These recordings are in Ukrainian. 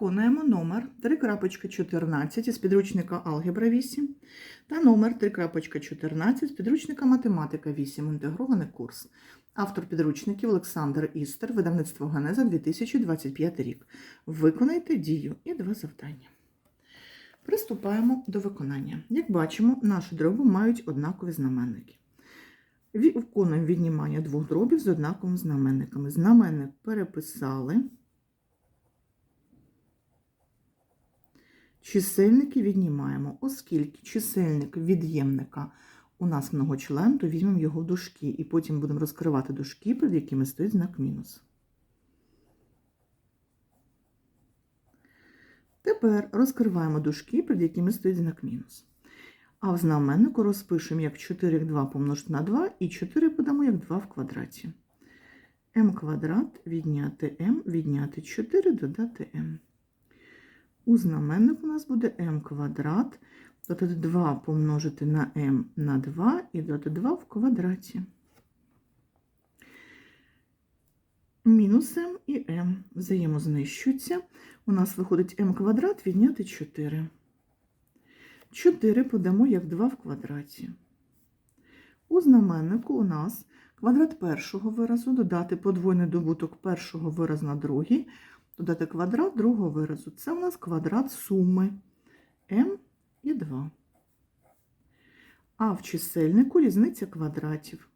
Виконуємо номер 3.14 із підручника Алгебра 8 та номер 3.14 з підручника Математика 8. Інтегрований курс. Автор підручників Олександр Істер, видавництво Генеза 2025 рік. Виконайте дію і два завдання. Приступаємо до виконання. Як бачимо, наші дроби мають однакові знаменники. Виконуємо віднімання двох дробів з однаковими знаменниками. Знаменник переписали. Чисельники віднімаємо, оскільки чисельник від'ємника у нас многочлен, то візьмемо його в дужки і потім будемо розкривати дужки, перед якими стоїть знак мінус. Тепер розкриваємо дужки, перед якими стоїть знак мінус. А в знаменнику розпишемо як 4 як 2 помножити на 2 і 4 подамо як 2 в квадраті. m квадрат відняти m, відняти 4, додати m. У знаменнику у нас буде m квадрат, додати 2 помножити на m на 2 і додати 2 в квадраті. Мінус m і m взаємознищуються. У нас виходить m квадрат відняти 4. 4 подамо як 2 в квадраті. У знаменнику у нас квадрат першого виразу додати подвойний добуток першого виразу на другий, додати квадрат другого виразу. Це у нас квадрат суми m і 2. А в чисельнику різниця квадратів.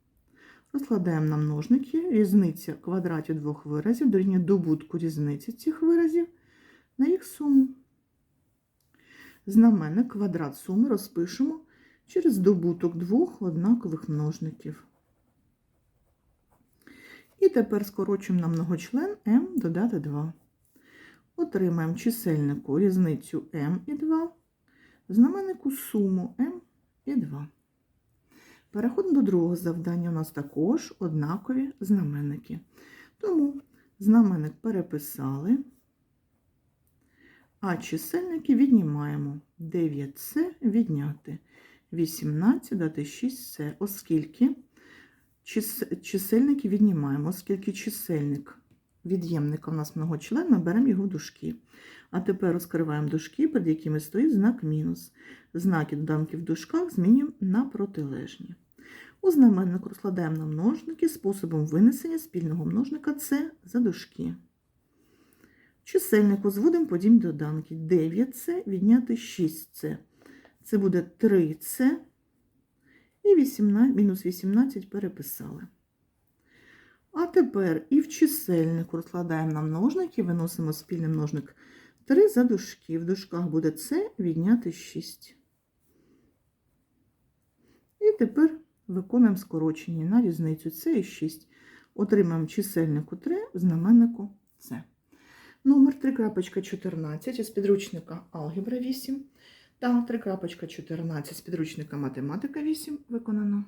Розкладаємо на множники. Різниця квадратів двох виразів дорівнює добутку різниці цих виразів на їх суму. Знаменник квадрат суми розпишемо через добуток двох однакових множників. І тепер скорочуємо на многочлен m додати 2. Отримаємо чисельнику різницю m і 2, знаменнику суму m і 2. Переходимо до другого завдання. У нас також однакові знаменники. Тому знаменник переписали, а чисельники віднімаємо 9c відняти 18 дати 6c, оскільки чисельники віднімаємо, оскільки чисельник від'ємника у нас многочлен, ми беремо його в дужки. А тепер розкриваємо дужки, перед якими стоїть знак мінус. Знаки доданки в дужках змінюємо на протилежні. У знаменнику розкладаємо на множники способом винесення спільного множника С за дужки. Чисельнику зводимо подібні доданки. 9С відняти 6С. Це буде 3С і 18, мінус 18 переписали. А тепер і в чисельнику розкладаємо на множники, виносимо спільний множник 3 за дужки. В дужках буде С відняти 6. І тепер виконуємо скорочення на різницю С і 6. Отримаємо чисельнику 3 в знаменнику С. Номер 3.14 із підручника Алгебра 8 та 3.14 з підручника Математика 8 виконано.